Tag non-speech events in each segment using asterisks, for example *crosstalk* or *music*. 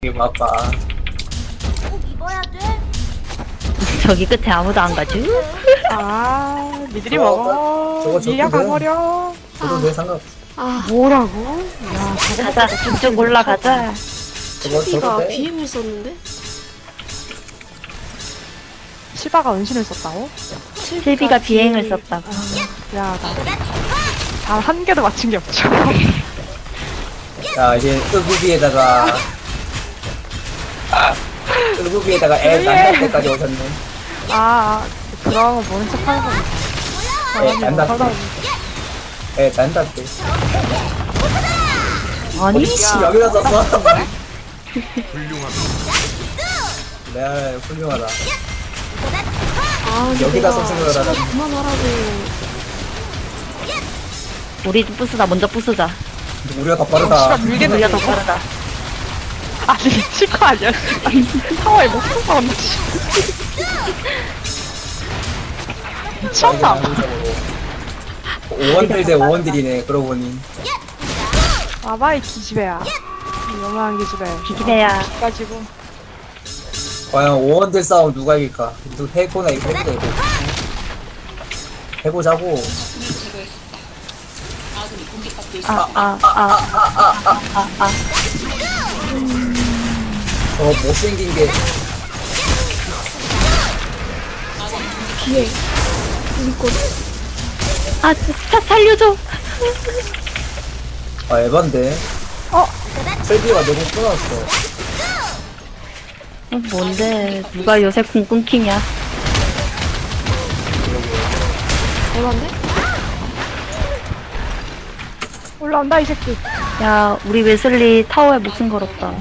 이게 바빠. 꼭 입어야 돼? *laughs* 저기 끝에 아무도 안 가죠? 아, 니들이 저거, 먹어. 저거 니야 저건데? 가버려. 저도 왜 상관없어. 아, 뭐라고? 야, 저거 가자, 쭉쭉 올라가자. 저거 저거 돼? 비행을 썼는데? 시바가 은신을 썼다고? 실비가 비행을 썼다고. 야, 나. 단한 개도 맞춘 게 없죠. 자 이제 으부비에다가 으부비에다가 애 난다 때까지 오셨네. 아, 아, 그런 거 모른 척 하는 거. 애 난다 때. 애 난다 때. 아니? 씨 여기다 썼어. 네 훌륭하다. 아, 여기다 내가 썼으면 알아라. 그만하라고. 우리도 부수자, 먼저 부수자. 우리가 더 빠르다. 밀게 우리가 되고. 더 빠르다. 아니, 미칠 거 아니야. 타워에 못 쏘았네. 미쳤나? 오원딜 대 오원딜이네. 그러고 보니. 와봐, 이 기집애야. 요만한 기집애. 기집애야. 가지고. 과연 오원딜 싸움 누가 이길까? 누 해보나 이거 해보자 이거. 해보자고. 아, 아, 아, 아, 아, 아, 아. 저 못생긴 게 뒤에. 여기 있거든? 아, 사, 살려줘. 아, 에반데. 어? 설비가 너무 끊었어. 어, 뭔데? 누가 요새 궁 끊기냐? 얼마인데? 올라온다, 이 새끼. 야, 우리 웨슬리 타워에 목숨 걸었다.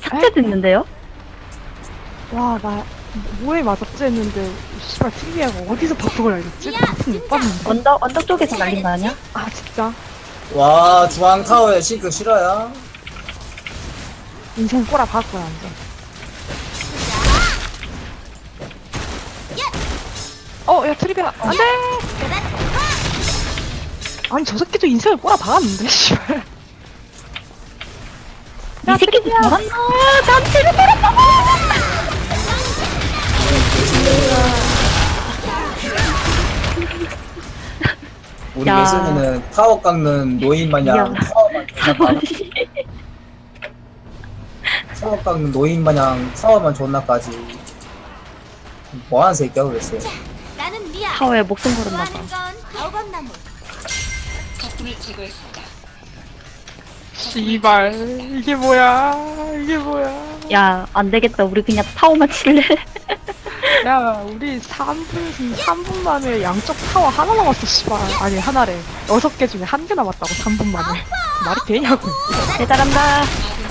삭제됐는데요? 와, 나, 뭐에 맞았지 했는데, 씨발, TV가 어디서 바쁘걸 알겠지? 바쁜 못 봤는데. 언덕, 언덕 쪽에서 날린 거 아니야? 아, 진짜. 와, 중앙 타워에 싱크 실화야? 인생 꼬라 박았구나, 완전. 어, 야, 트리비아, 안 돼! 아니, 저 새끼도 인생을 꼬라 박았는데, 씨발. 이 새끼 뭐하나? 남친을 때렸다고! 우리 야. 예순이는 타워 깎는 노인 마냥 야. 타워만 존나. *laughs* 타워 깎는 노인 마냥 타워만 존나 까지. 뭐하는 새끼야 그랬어. 나는 미야. 타워에 목숨 걸었나 봐. 좋아하는 건 가오감나무. 씨발, 이게 뭐야, 이게 뭐야. 야, 안 되겠다. 우리 그냥 타워만 칠래? *laughs* 야, 우리 3분, 3분 만에 양쪽 타워 하나 남았어, 씨발. 아니, 하나래. 여섯 개 중에 한 개 남았다고, 3분 만에. 말이 되냐고. 대단한다.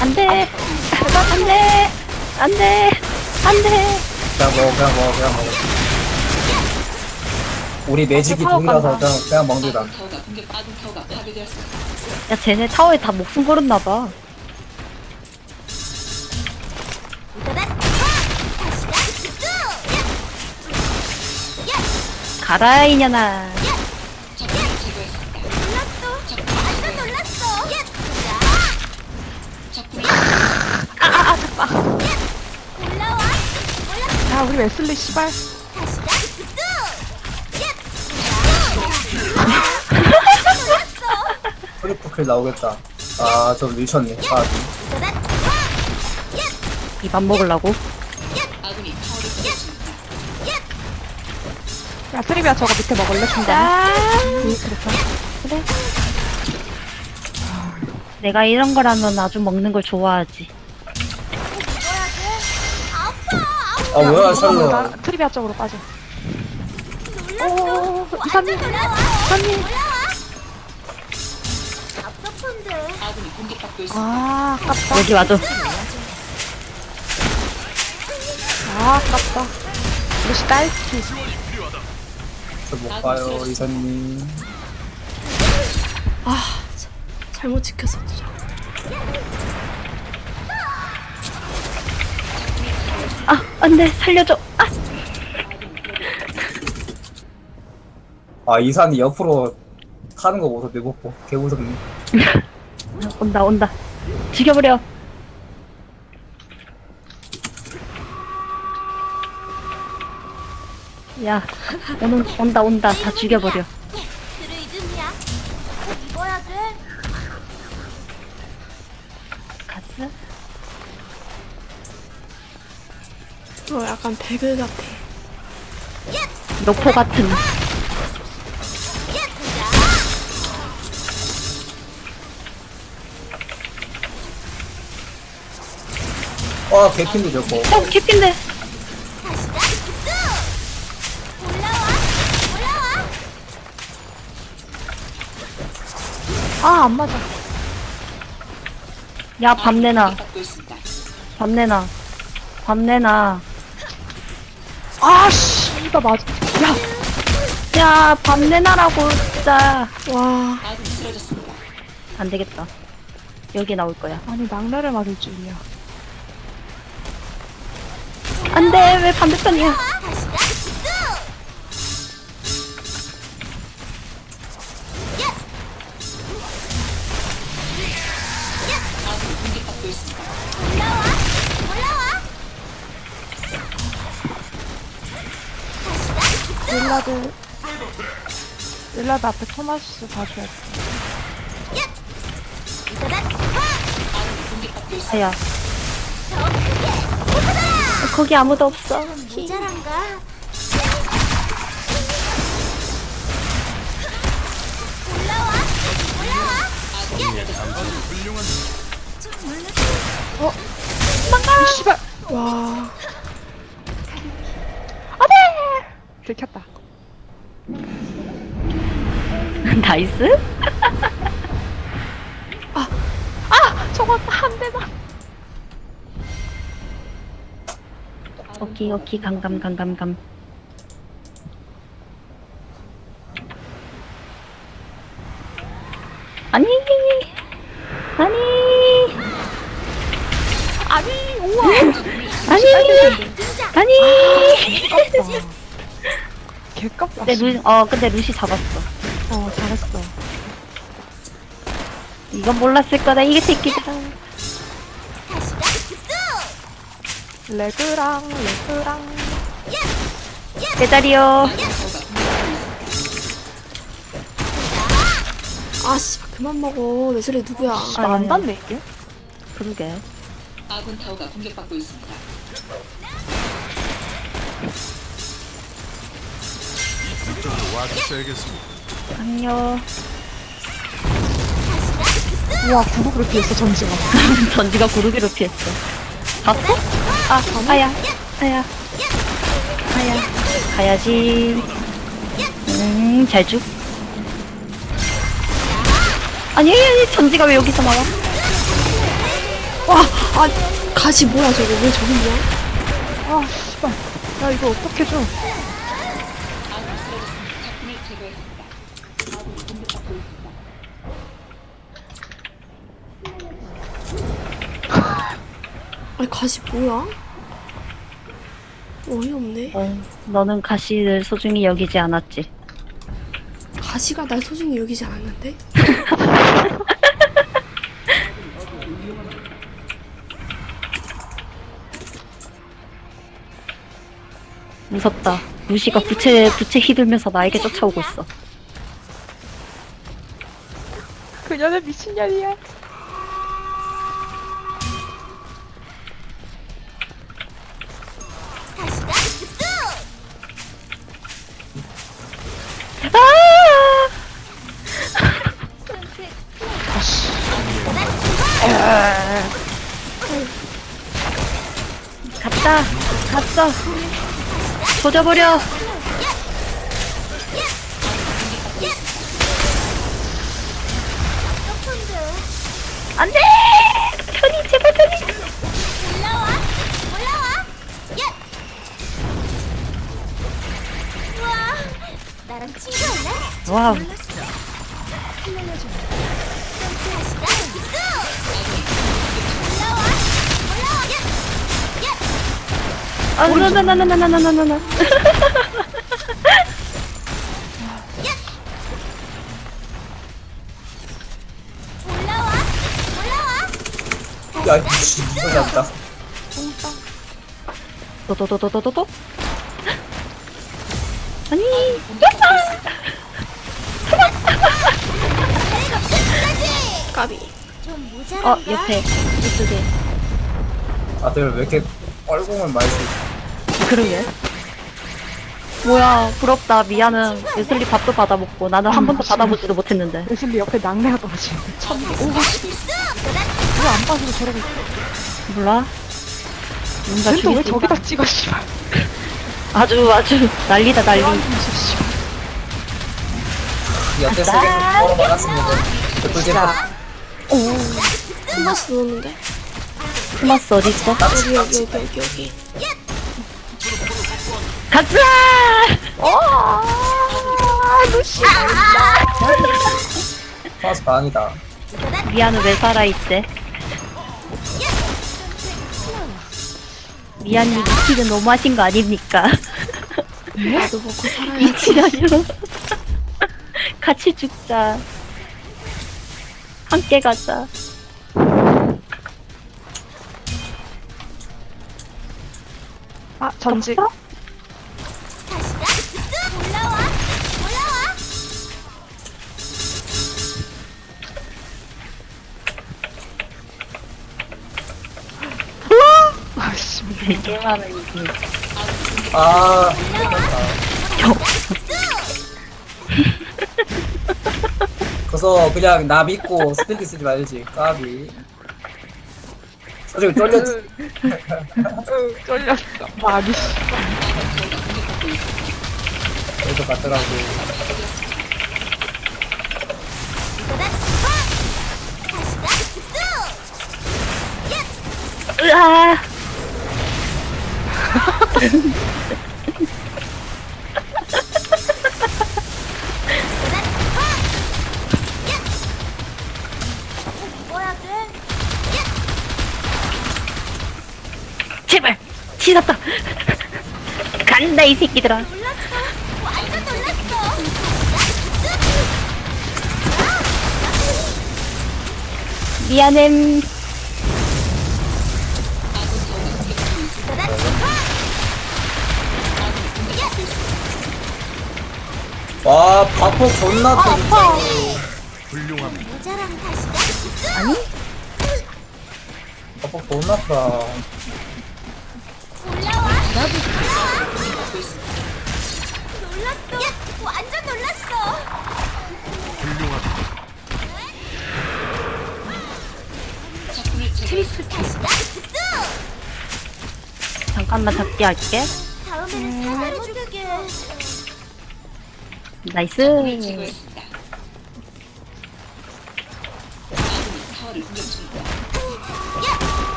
안 돼. 안 돼. 안 돼. 안 돼. 그냥 먹어, 그냥 먹어, 그냥 먹어. 우리 매직이 동이라서 깐다. 그냥, 그냥 먹는다. 야, 쟤네 타워에 다 목숨 걸었나 봐. 가라, 이년아. 놀랐어. 올라와. 야, 우리 웨슬리, 씨발. 트리플킬 나오겠다. 아, 저 밀쳤네. 아, 입안 먹으려고. 야, 트리비아 저거 밑에 먹을래? 그래. 내가 이런 거라면 아주 먹는 걸 좋아하지. 아 뭐야, 나 샬로. 트리비아 쪽으로 빠져. 오, 이사님, 이사님. 아, 아깝다. 여기 와줘. 아, 아깝다. 루시 딸기. 저못 가요, 이사님. 아, 자, 잘못 지켰어, 저. 아, 안 돼. 살려줘. 아, 아, 이산이 옆으로 타는 거 보소, 내복고. 개 무섭네. 온다, 온다. 죽여버려. 야, 오는, 온다, 온다. 다 죽여버려. 드루이드미야. 꼭 입어야 돼. 가스? 어, 약간 배글 같아. 노포 같은. 와 개핀도 좋고 어, 개핀데. 아, 안 맞아. 야, 내놔. 밥 내놔. 아, 씨, 나 맞아. 야, 야, 밥 내놔라고, 진짜. 와, 안 되겠다. 여기 나올 거야. 아니, 낙뢰를 맞을 줄이야. 안 돼, 왜 반대편이야? 릴라드. 릴라드 앞에 토마스 봐줘야 돼. 아야. 거기 아무도 없어. 모자란가? 올라와. 올라와. 이 씨발. 와. 들켰다. 나이스? 아, 저거 한 대만. 오케이, 오케이, 강감, 강감, 감. 아니, 아니, 아니, 우와. 아니, 아니. 개깝다. 근데 루, 어, 근데 루시 잡았어. 어, 잘했어. 이건 몰랐을 거다, 이게 새끼들 레그랑, 레그랑. 제자리요. 아, 씨발, 그만 먹어. 내 소리 누구야? 아, 안 닿네, 이게. 그러게. 아군 타워가 공격받고 있습니다. 안녕. 우와, 구독을 피했어, 전지가. *laughs* 전지가 구르기로 피했어. 봤어? 아, 아야, 아야, 아야. 가야지. 음, 잘 죽. 아니, 아니, 전지가 왜 여기서 나와? 와, 아, 가시 뭐야, 저거. 왜 저기 있냐? 아, 씨발. 야, 이거 어떻게 줘? 아군 쓰러졌습니다. 작품을 제거했습니다. 아군이 공격받고 있습니다. 아니, 가시 뭐야? 어이없네. 어, 너는 가시를 소중히 여기지 않았지. 가시가 날 소중히 여기지 않았는데? *laughs* 무섭다. 루시가 부채, 부채 휘둘면서 나에게 쫓아오고 있어. 그녀는 미친년이야. 갔다. 갔어. 조져버려. 안 돼! 편히, 제발 편히. 올라와. 올라와. 예. 우와. 나랑 친구할래? 와우. 아, 나나나나나나나나나. 올라와. 올라와. 야 미친 이거 잡다 도도도도도도도. 아니, 까비. 좀 모자란가? 어, 옆에, 이쪽에. 다들 왜 이렇게 뻘공을 많이 쓰지 그러게. 뭐야, 부럽다. 미아는 웨슬리 밥도 받아먹고, 나는 한 번도 받아보지도 못했는데. 웨슬리 옆에 낙내가 떨어지는데 참 왜안 빠지고 저러고 있어 몰라? 뭔가 또왜 죽일 수 저기다 있다. 찍어 씨발 아주, 아주, 난리다, 난리. 여태 속에서 걸어 막았습니다 개꿀잼 토마스 넣었는데? 토마스 어딨어? 여기, 여기, 여기, 여기, 여기. 가자! 어, 루시. 파스 반이다 미아는 왜 살아있대? 미아님 미치는 너무하신 거 아닙니까? 나도 먹고 살아야 미치라뇨. 같이 죽자. 함께 가자. 아 전직 게 많은 이게. 아. 그래서 그냥 나 믿고 스피드 쓰지 말지 까비. 솔직히 쫄렸지 쫄렸어 많이 그래도 같더라고 으아! 제발! 치났다! 간다, 이 새끼들아. 미안해. 와 바포 존나 아파 모자랑 다시가 아니? 바포 존나 아파 올라와 놀랐어. 완전 놀랐어. 적군을 제거했습니다. 잠깐만 잡기 할게. 나이스.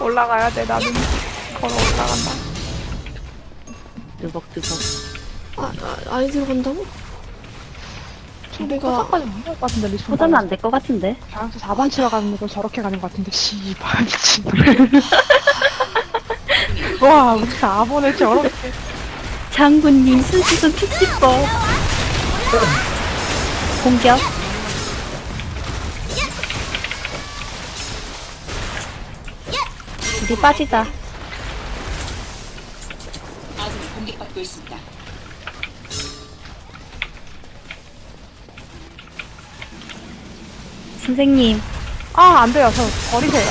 올라가야 돼 나는 걸어 올라간다 뚜벅뚜벅. 아, 아, 아이들 간다고? 우리가 포장까지 못할 것 같은데 리스 포자는 안 될 것 같은데. 다음서 4번 치러 가는 걸 저렇게 가는 것 같은데 씨발 미친 *laughs* 와 우리 4번을 저렇게 장군님 수지도 특집법. 공격. 우리 빠지자. 아군이 공격받고 있습니다. 선생님, 아 안 돼요 저 버리세요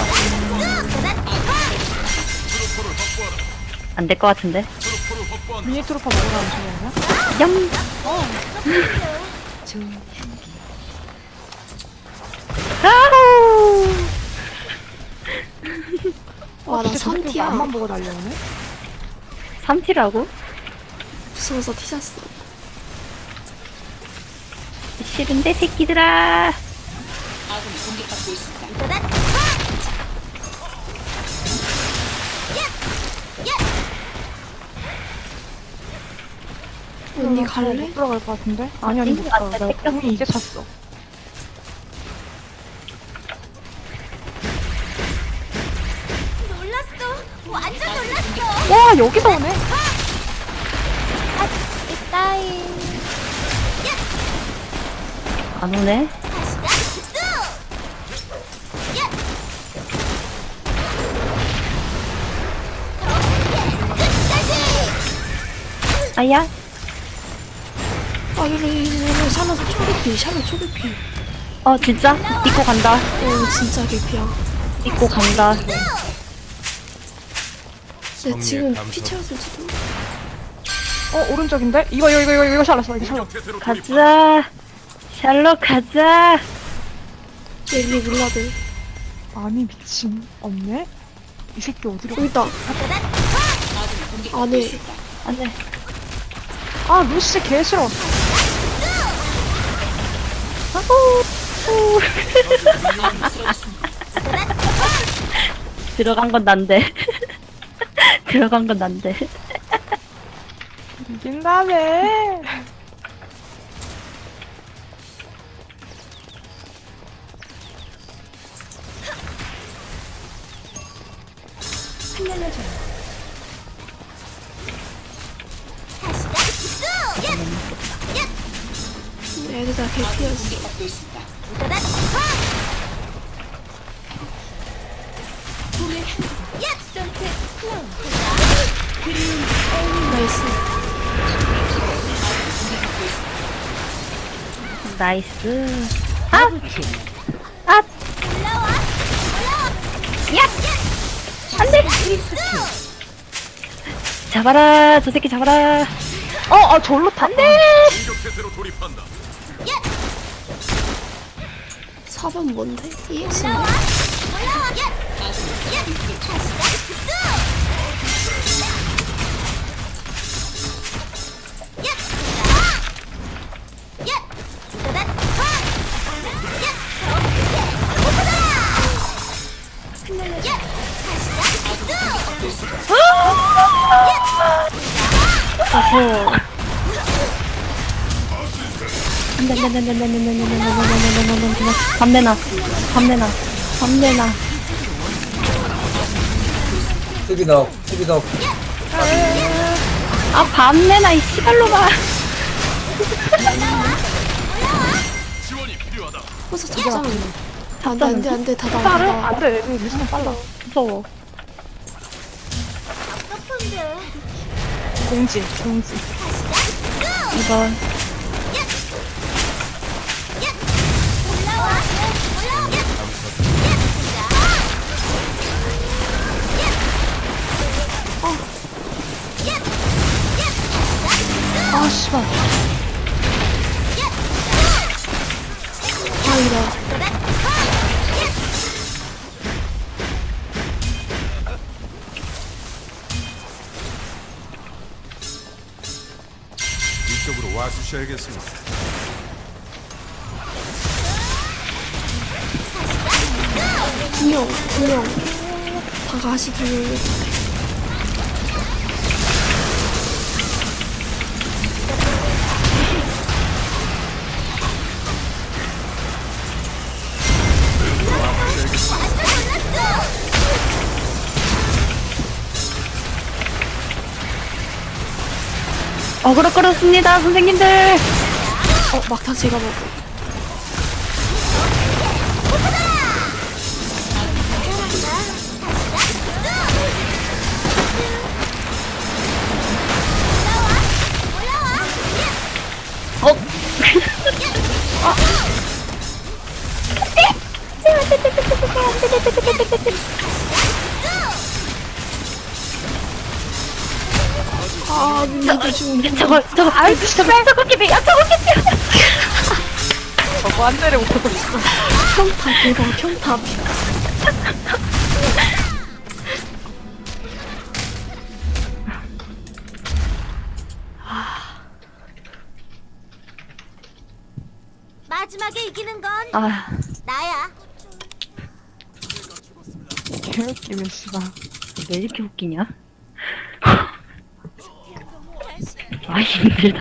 안 될 것 같은데. 미니 트루퍼 먹으라는 소리 아니야? 얌! 아우! 와, 나 선티야. 앞만 보고 달려오네 3티라고? 무서워서 티셨어. 싫은데, 새끼들아. 아군이 공격받고 있습니다. 언니 갈래? 못 들어갈 것 같은데? 아, 아니 언니 못 들어가. 공이 이제 찼어. 놀랐어. 완전 놀랐어. 와 여기서 오네. 아, 이따이. 안 오네. 아야. 아 이래 샬롯 초계피 샬롯 초계피 어, 진짜? 입고 간다. 어 진짜 개피야 입고 간다. 근데 지금 피 채웠을지도 어 오른쪽인데? 이거 이거 이거 이거 이거 샬럿 이거 샬럿 가자. 샬롯 가자. 옐리 물라드 아니 미친 없네? 이 새끼 어디로 여기 있다 안에 있습니다. 안 돼. 아 루시 개 싫어 들어간 건 난데. *laughs* 들어간 건 난데. 이긴다며 애들 다 개피였어. 나이스. 나이스. 아! 아! 안돼! 잡아라! 저 새끼 잡아라! 어! 아 절로 탔다! 안돼! 어. 사번 뭔데? EX인가? 올라와! 올라와! 야! 야! 다시 가! 내놔. 밥 내놔. 수비덕 수비덕 아, 밥 내놔, 이 씨발로마. 호사 잡자 안돼 안돼 안돼 다 나와 다? 나와 안돼 루시는 빨라 무서워. 공지 공지 이건. 아 씨발 다행이다 이쪽으로 와주셔야겠습니다. 두명 두명 다 가시 두명 어그로 끌었습니다, 선생님들. 어 막타 제가 먹고 저거, 저거, 아이, 저거, 끼비, 야, 끼비. 저거 한 대를 못 얻었어 평타 대박 평타 마지막에 이기는 건 아, 나야. 개웃기네 씨발 왜 이렇게 웃기냐? Masih.